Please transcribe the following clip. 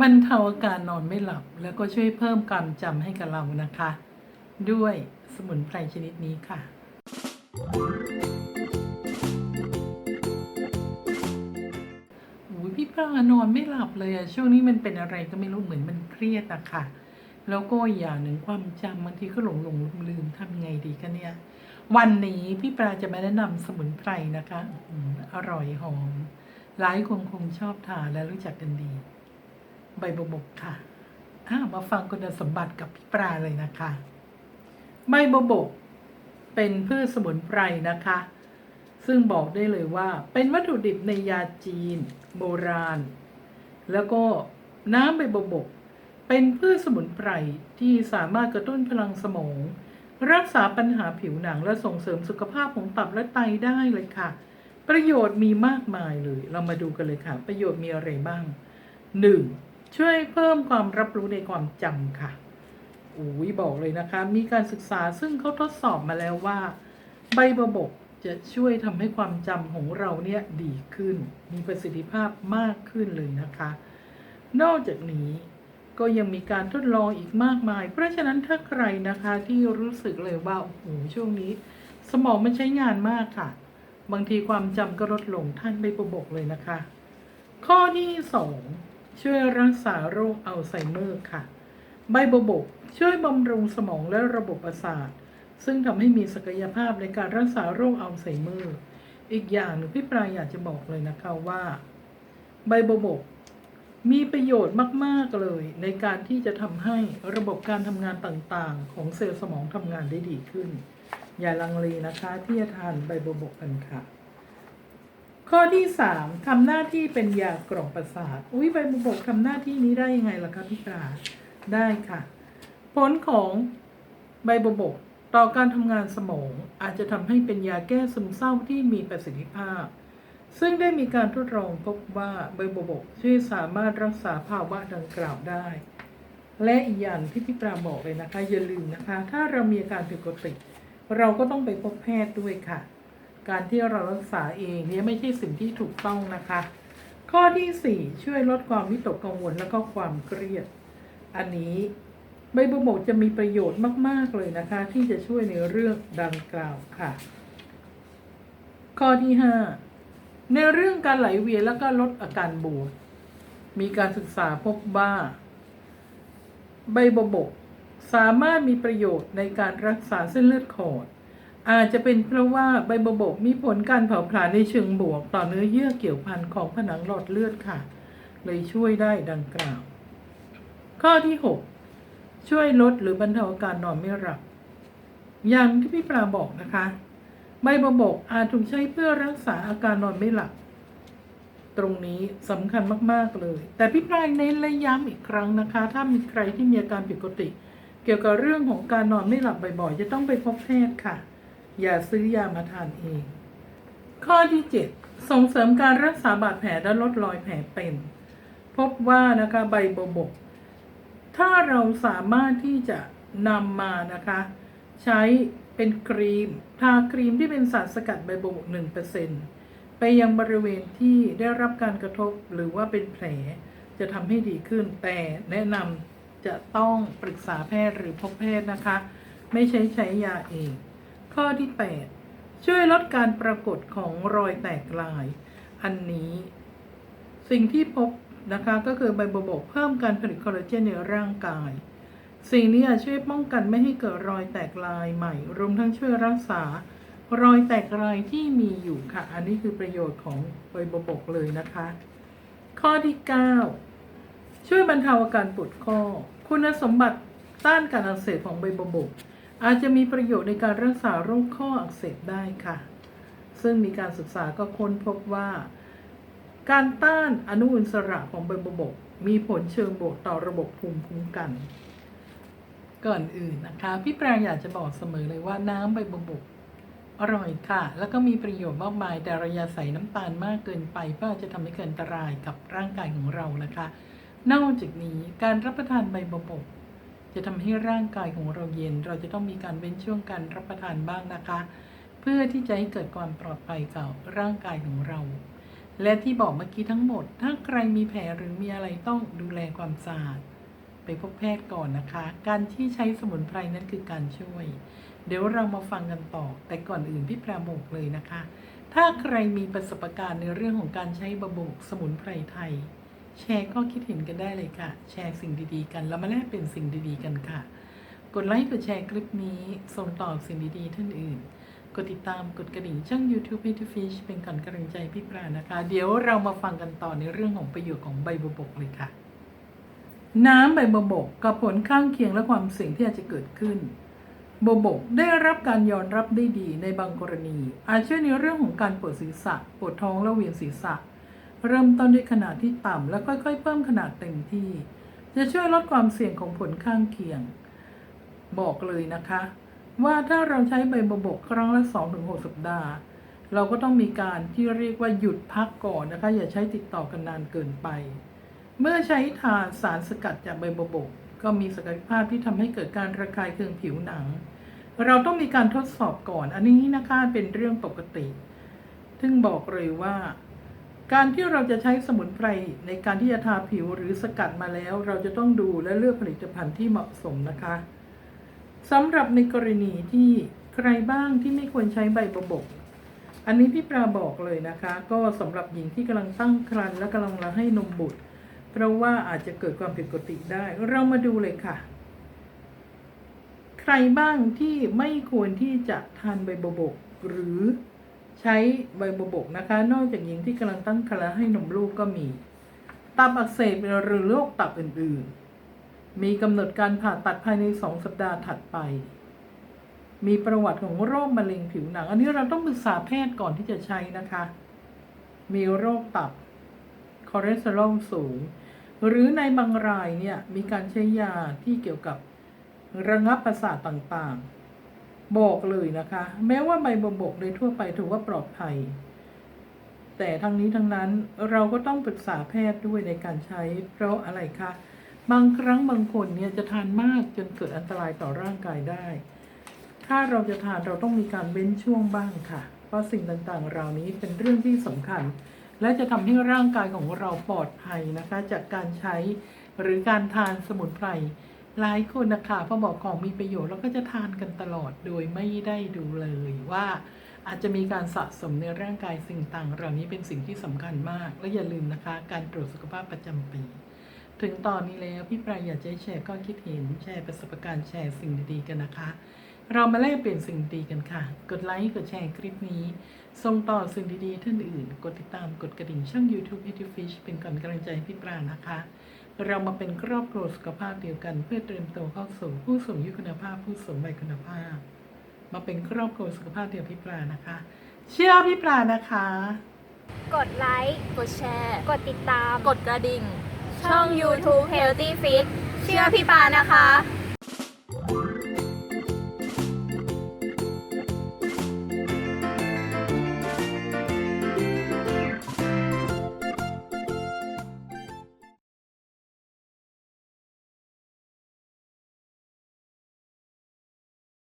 บรรเทาอาการนอนไม่หลับ แล้วก็ช่วยเพิ่มความจำให้กับเรานะคะ ด้วยสมุนไพรชนิดนี้ค่ะโอ้ยพี่ปลานอนไม่หลับเลยอะช่วงนี้มันเป็นอะไรก็ไม่รู้เหมือนมันเครียดอะค่ะ แล้วก็อย่างหนึ่งความจำบางทีก็หลงหลงลืมลืมทำไงดีกันเนี่ย วันนี้พี่ปลาจะมาแนะนำสมุนไพรนะคะอมอร่อยหอม หลายคนคงชอบทานและรู้จักกันดี ใบบวบกค่ะอามาฟังคุณสมบัติกับพี่ปลาเลยนะคะ ใบบวบกเป็นพืชสมุนไพรนะคะ ซึ่งบอกได้เลยว่า เป็นวัตถุดิบในยาจีน โบราณ แล้วก็น้ำใบบวบก เป็นพืชสมุนไพรที่สามารถกระตุ้นพลังสมอง รักษาปัญหาผิวหนังและส่งเสริมสุขภาพของตับและไตได้เลยค่ะ ประโยชน์มีมากมายเลย เรามาดูกันเลยค่ะ ประโยชน์มีอะไรบ้าง 1. ช่วยเพิ่มความรับรู้ในความจำค่ะอุ้ยบอกเลยนะคะ มีการศึกษาซึ่งเขาทดสอบมาแล้วว่า ใบบัวบกจะช่วยทำให้ความจำของเราเนี่ยดีขึ้น มีประสิทธิภาพมากขึ้นเลยนะคะ นอกจากนี้ก็ยังมีการทดลองอีกมากมาย เพราะฉะนั้นถ้าใครนะคะที่รู้สึกเลยว่าโอ้โหช่วงนี้ สมองมันใช้งานมากค่ะ บางทีความจำก็ลดลงท่านใบบัวบกเลยนะคะ ข้อที่2 ช่วยรักษาโรคอัลไซเมอร์ค่ะ ใบบัวบกช่วยบำรุงสมองและระบบประสาท ซึ่งทำให้มีศักยภาพในการรักษาโรคอัลไซเมอร์ อีกอย่างหนึ่งพี่ปลายอยากจะบอกเลยนะคะว่า ใบบัวบกมีประโยชน์มาก ๆ เลยในการที่จะทำให้ระบบการทำงานต่างๆ ของเซลล์สมองทำงานได้ดีขึ้น อย่าลังเลนะคะที่จะทานใบบัวบกกันค่ะ ข้อที่3ทำหน้าที่เป็นยากล่อมประสาท อุ้ยใบบัวบกทำหน้าที่นี้ได้ยังไงล่ะคะพี่ปลาได้ค่ะ ผลของใบบัวบกต่อการทำงานสมองอาจจะทำให้เป็นยาแก้ซึมเศร้าที่มีประสิทธิภาพ ซึ่งได้มีการทดลองพบว่าใบบัวบกช่วยสามารถรักษาภาวะดังกล่าวได้ และอีกอย่างที่พี่ปราบอกเลยนะคะอย่าลืมนะคะ ถ้าเรามีอาการผิดปกติ เราก็ต้องไปพบแพทย์ด้วยค่ะ การที่เรารักษาเองเนี่ยไม่ใช่สิ่งที่ถูกต้องนะคะ ข้อที่ 4 ช่วยลดความวิตกกังวลและก็ความเครียด อันนี้ใบบัวบกจะมีประโยชน์มาก ๆ เลยนะคะ ที่จะช่วยในเรื่องดังกล่าวค่ะ ข้อที่ 5 ในเรื่องการไหลเวียนแล้วก็ลดอาการบวมมีการศึกษาพบว่า ใบบัวบกสามารถมีประโยชน์ในการรักษาเส้นเลือดขอด อาจจะเป็นเพราะว่าใบบัวบกมีผลการเผาผลาญในเชิงบวก ต่อเนื้อเยื่อเกี่ยวพันของผนังหลอดเลือดค่ะ เลยช่วยได้ดังกล่าว ข้อที่ 6 ช่วยลดหรือบรรเทาอาการนอนไม่หลับ อย่างที่พี่ปลาบอกนะคะ ใบบัวบกอาจถูกใช้เพื่อรักษาอาการนอนไม่หลับ ตรงนี้สำคัญมากๆเลย แต่พี่ปลายเน้นและย้ำอีกครั้งนะคะ ถ้ามีใครที่มีอาการผิดปกติ เกี่ยวกับเรื่องของการนอนไม่หลับบ่อยๆจะต้องไปพบแพทย์ค่ะ อย่าซื้อยามาทานเอง ข้อที่ 7 ส่งเสริมการรักษาบาดแผลและลดรอยแผลเป็น พบว่านะคะใบบวบก ถ้าเราสามารถที่จะนำมานะคะ ใช้เป็นครีม ทาครีมที่เป็นสารสกัดใบบวบกหนึ่งเปอร์เซนไปยังบริเวณที่ได้รับการกระทบหรือว่าเป็นแผลจะทำให้ดีขึ้น แต่แนะนำจะต้องปรึกษาแพทย์หรือพบแพทย์นะคะ ไม่ใช้ใช้ยาเอง ข้อที่ 8 ช่วยลดการปรากฏของรอยแตกลาย อันนี้สิ่งที่พบนะคะก็คือใบบัวบกเพิ่มการผลิตคอลลาเจนในร่างกาย สิ่งนี้ช่วยป้องกันไม่ให้เกิดรอยแตกลายใหม่ รวมทั้งช่วยรักษารอยแตกลายที่มีอยู่ค่ะ อันนี้คือประโยชน์ของใบบัวบกเลยนะคะ ข้อที่ 9 ช่วยบรรเทาอาการปวดข้อ คุณสมบัติต้านการอักเสบของใบบัวบก อาจจะมีประโยชน์ในการรักษาโรคข้ออักเสบได้ค่ะ ซึ่งมีการศึกษาก็ค้นพบว่า การต้านอนุมูลอิสระของใบบัวบก มีผลเชิงบวกต่อระบบภูมิคุ้มกัน ก่อนอื่นนะคะ พี่แปรอยากจะบอกเสมอเลยว่าน้ำใบบัวบกอร่อยค่ะ แล้วก็มีประโยชน์มากมาย แต่เราอย่าใส่น้ำตาลมากเกินไปเพราะอาจจะทำให้เกิดอันตรายกับร่างกายของเรานะคะ นอกจากนี้การรับประทานใบบวบก จะทำให้ร่างกายของเราเย็น เราจะต้องมีการเว้นช่วงการรับประทานบ้างนะคะ เพื่อที่จะให้เกิดความปลอดภัยกับร่างกายของเรา และที่บอกเมื่อกี้ทั้งหมด ถ้าใครมีแผลหรือมีอะไรต้องดูแลความสะอาดไปพบแพทย์ก่อนนะคะ การที่ใช้สมุนไพรนั้นคือการช่วย เดี๋ยวเรามาฟังกันต่อ แต่ก่อนอื่นพี่ปราโมกเลยนะคะ ถ้าใครมีประสบการณ์ในเรื่องของการใช้บะบกสมุนไพรไทย แชร์ก็คิดเห็นกันได้เลยค่ะ แชร์สิ่งดีๆ กัน แล้วมาแลกเป็นสิ่งดีๆ กันค่ะ กดไลค์กดแชร์คลิปนี้ส่งต่อสิ่งดีๆ ท่านอื่น กดติดตามกดกระดิ่งช่อง YouTube p e t e Fish เป็นก่อนกำลังใจพี่ปรานะคะ เดี๋ยวเรามาฟังกันต่อในเรื่องของประโยชน์ของใบบวบกเลยค่ะ น้ำใบบวบกกับผลข้างเคียงและความเสี่ยงที่อาจจะเกิดขึ้นบวบกได้รับการยอมรับได้ดีในบางกรณี อาจช่วยในเรื่องของการปวดศีรษะปวดท้องและเวียนศีรษะ เริ่มต้นด้วยขนาดที่ต่ำแล้วค่อยๆ เพิ่มขนาดเต็มที่ จะช่วยลดความเสี่ยงของผลข้างเคียง บอกเลยนะคะ ว่าถ้าเราใช้ใบบวบกครั้งละ 2-6 สัปดาห์ เราก็ต้องมีการที่เรียกว่าหยุดพักก่อนนะคะ อย่าใช้ติดต่อกันนานเกินไป เมื่อใช้ทาสารสกัดจากใบบวบก ก็มีศักยภาพที่ทำให้เกิดการระคายเคืองผิวหนัง เราต้องมีการทดสอบก่อน อันนี้นะคะเป็นเรื่องปกติ ซึ่งบอกเลยว่า การที่เราจะใช้สมุนไพรในการที่จะทาผิวหรือสกัดมาแล้ว เราจะต้องดูและเลือกผลิตภัณฑ์ที่เหมาะสมนะคะสำหรับในกรณีที่ใครบ้างที่ไม่ควรใช้ใบบวบก อันนี้พี่ปราบอกเลยนะคะ ก็สำหรับหญิงที่กำลังตั้งครรภ์และกำลังให้นมบุตร เพราะว่าอาจจะเกิดความผิดปกติได้ เรามาดูเลยค่ะ ใครบ้างที่ไม่ควรที่จะทานใบบบก หรือ ใช้ใบบบกนะคะ นอกจากหญิงที่กำลังตั้งครรภ์ให้นมลูกก็มี ตับอักเสบหรือโรคตับอื่นๆ มีกำหนดการผ่าตัดภายในสองสัปดาห์ถัดไป มีประวัติของโรคมะเร็งผิวหนัง อันนี้เราต้องปรึกษาแพทย์ก่อนที่จะใช้นะคะ มีโรคตับคอเลสเตอรอลสูง หรือในบางรายเนี่ยมีการใช้ยาที่เกี่ยวกับระงับประสาทต่างๆ บอกเลยนะคะ แม้ว่าใบบวบกโดยทั่วไปถือว่าปลอดภัย แต่ทั้งนี้ทั้งนั้นเราก็ต้องปรึกษาแพทย์ด้วยในการใช้ เพราะอะไรคะ บางครั้งบางคนเนี่ยจะทานมากจนเกิดอันตรายต่อร่างกายได้ ถ้าเราจะทานเราต้องมีการเว้นช่วงบ้างค่ะ เพราะสิ่งต่างๆ เหล่านี้เป็นเรื่องที่สำคัญ และจะทำให้ร่างกายของเราปลอดภัยนะคะ จากการใช้หรือการทานสมุนไพร หลายคนนะคะพอบอกของมีประโยชน์เราก็จะทานกันตลอดโดยไม่ได้ดูเลยว่า อาจจะมีการสะสมในร่างกายสิ่งต่างเหล่านี้เป็นสิ่งที่สำคัญมาก และอย่าลืมนะคะ การตรวจสุขภาพประจำปี ถึงตอนนี้แล้วพี่ปรายอยากจะแชร์ก็คิดเห็นแชร์ประสบการณ์แชร์สิ่งดีๆกันนะคะ เรามาแลกเปลี่ยนสิ่งดีกันค่ะ กดไลค์กดแชร์คลิปนี้ส่งต่อสิ่งดีๆท่านอื่น กดติดตามกดกระดิ่งช่อง YouTube p e t y Fish เป็นกำลังใจพี่ปรานะคะ เรามาเป็นครอบครัวสุขภาพเดียวกัน เพื่อเตรียมตัวเข้าสู่ผู้สูงอายุคุณภาพ ผู้สูงวัยคุณภาพ มาเป็นครอบครัวสุขภาพเดียวพี่ปลานะคะ เชื่อพี่ปลานะคะ กดไลค์กดแชร์ กดติดตาม กดกระดิ่ง ช่อง YouTube Healthy Fit เชื่อพี่ปานะคะ